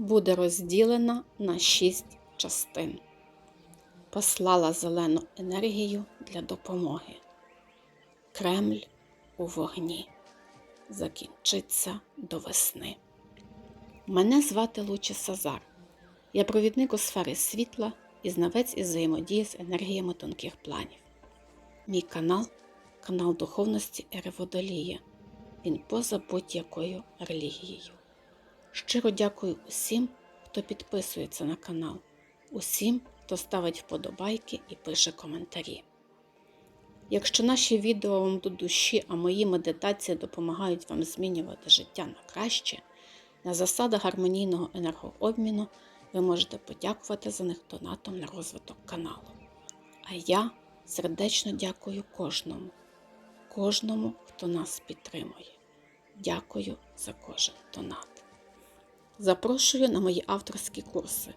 буде розділена на шість частин. Послала зелену енергію для допомоги. Кремль у вогні. Закінчиться до весни. Мене звати Лучі Сазар. Я провідник у сфери світла і знавець із взаємодії з енергіями тонких планів. Мій канал канал духовності Ери Водолія. Він поза будь-якою релігією. Щиро дякую усім, хто підписується на канал, усім, хто ставить вподобайки і пише коментарі. Якщо наші відео вам до душі, а мої медитації допомагають вам змінювати життя на краще, на засадах гармонійного енергообміну ви можете подякувати за них донатом на розвиток каналу. А я сердечно дякую кожному, кожному, хто нас підтримує. Дякую за кожен донат. Запрошую на мої авторські курси.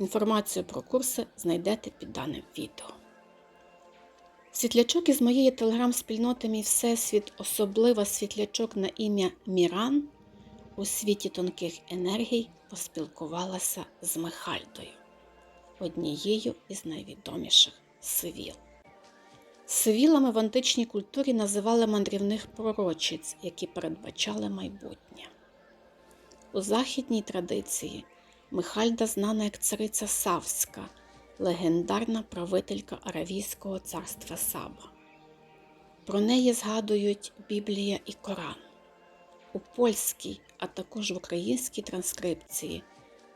Інформацію про курси знайдете під даним відео. Світлячок із моєї телеграм-спільноти Мій Всесвіт, особливо світлячок на ім'я Міран, у світі тонких енергій поспілкувалася з Михальдою, однією із найвідоміших сивіл. Сивілами в античній культурі називали мандрівних пророчиць, які передбачали майбутнє. У західній традиції Михальда знана як цариця Савська, легендарна правителька Аравійського царства Саба. Про неї згадують Біблія і Коран. У польській, а також в українській транскрипції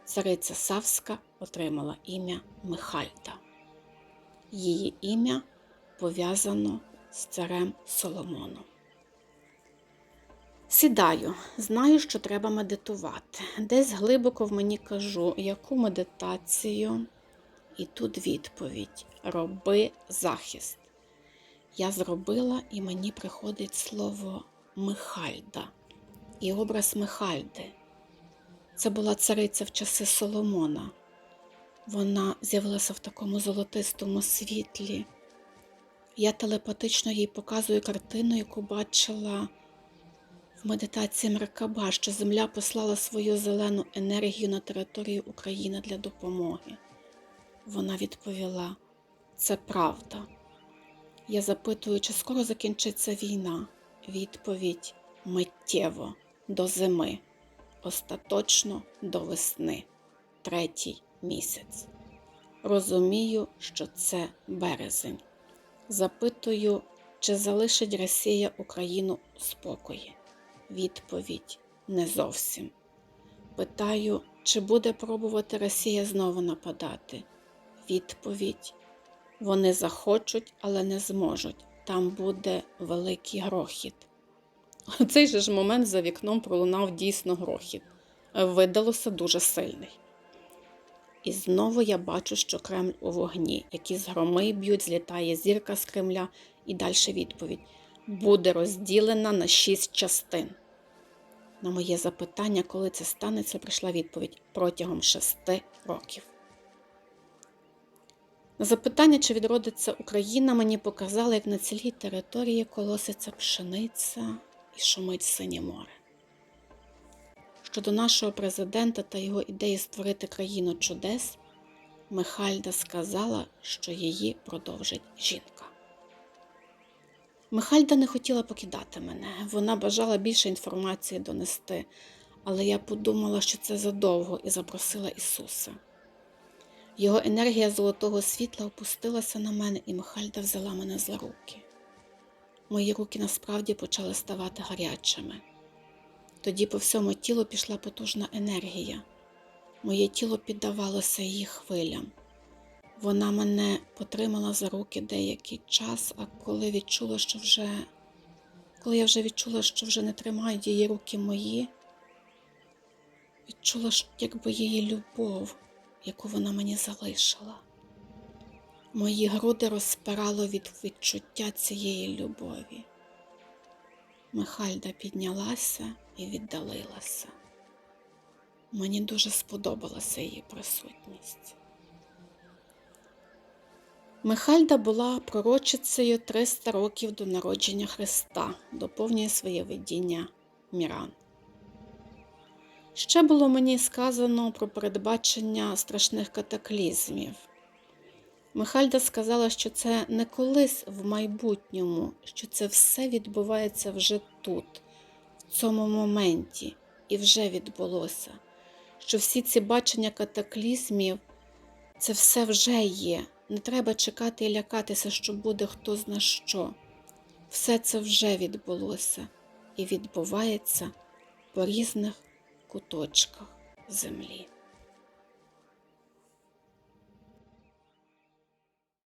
цариця Савська отримала ім'я Михальда. Її ім'я пов'язано з царем Соломоном. Сідаю, знаю, що треба медитувати. Десь глибоко в мені кажу, яку медитацію, і тут відповідь: роби захист. Я зробила, і мені приходить слово Михальда і образ Михальди. Це була цариця в часи Соломона. Вона з'явилася в такому золотистому світлі. Я телепатично їй показую картину, яку бачила медитації Меркаба, що Земля послала свою зелену енергію на територію України для допомоги. Вона відповіла: це правда. Я запитую, чи скоро закінчиться війна. Відповідь миттєво до зими, остаточно до весни, третій місяць. Розумію, що це березень. Запитую, чи залишить Росія Україну спокої. Відповідь не зовсім. Питаю, чи буде пробувати Росія знову нападати? Відповідь вони захочуть, але не зможуть. Там буде великий грохіт. У цей же ж момент за вікном пролунав дійсно грохіт. Видалося дуже сильний. І знову я бачу, що Кремль у вогні, якісь громи б'ють, злітає зірка з Кремля, і далі відповідь буде розділена на шість частин. На моє запитання, коли це станеться, прийшла відповідь протягом шести років. На запитання, чи відродиться Україна, мені показали, як на цілій території колоситься пшениця і шумить синє море. Щодо нашого президента та його ідеї створити країну чудес, Михальда сказала, що її продовжить жінка. Михальда не хотіла покидати мене, вона бажала більше інформації донести, але я подумала, що це задовго і запросила Ісуса. Його енергія золотого світла опустилася на мене, і Михальда взяла мене за руки. Мої руки насправді почали ставати гарячими. Тоді по всьому тілу пішла потужна енергія. Моє тіло піддавалося її хвилям. Вона мене потримала за руки деякий час, а коли відчула, що вже коли я вже відчула, що вже не тримають її руки мої, відчула, якби її любов, яку вона мені залишила. Мої груди розпирало від відчуття цієї любові. Михальда піднялася і віддалилася. Мені дуже сподобалася її присутність. Михальда була пророчицею 300 років до народження Христа, доповнює своє видіння Міран. Ще було мені сказано про передбачення страшних катаклізмів. Михальда сказала, що це не колись в майбутньому, що це все відбувається вже тут, в цьому моменті, і вже відбулося. Що всі ці бачення катаклізмів це все вже є. Не треба чекати і лякатися, що буде хто зна що. Все це вже відбулося і відбувається по різних куточках землі.